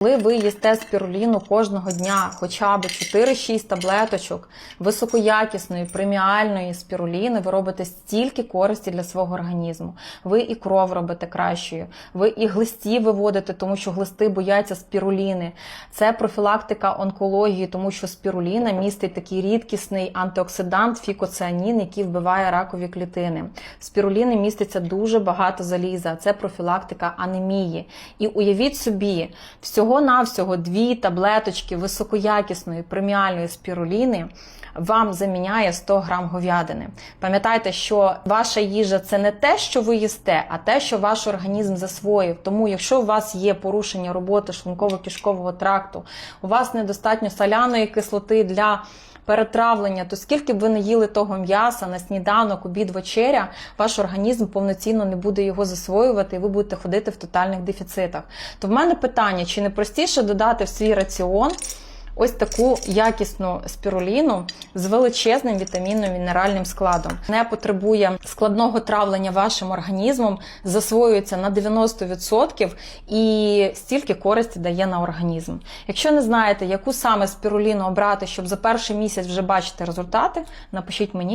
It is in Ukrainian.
Коли ви їсте спіруліну кожного дня, хоча б 4-6 таблеточок високоякісної преміальної спіруліни, ви робите стільки користі для свого організму. Ви і кров робите кращою, ви і глисті виводите, тому що глисти бояться спіруліни. Це профілактика онкології, тому що спіруліна містить такий рідкісний антиоксидант фікоціанін, який вбиває ракові клітини. В спіруліни міститься дуже багато заліза. Це профілактика анемії. І уявіть собі, всього-навсього дві таблеточки високоякісної преміальної спіруліни вам заміняє 100 грам говядини. Пам'ятайте, що ваша їжа це не те, що ви їсте, а те, що ваш організм засвоїв. Тому, якщо у вас є порушення роботи шлунково-кишкового тракту, у вас недостатньо соляної кислоти для перетравлення, то скільки б ви не їли того м'яса на сніданок, обід, вечеря, ваш організм повноцінно не буде його засвоювати, і ви будете ходити в тотальних дефіцитах. То в мене питання: чи не простіше додати в свій раціон? Ось таку якісну спіруліну з величезним вітамінно мінеральним складом. Не потребує складного травлення вашим організмом, засвоюється на 90% і стільки користі дає на організм. Якщо не знаєте, яку саме спіруліну обрати, щоб за перший місяць вже бачити результати, напишіть мені.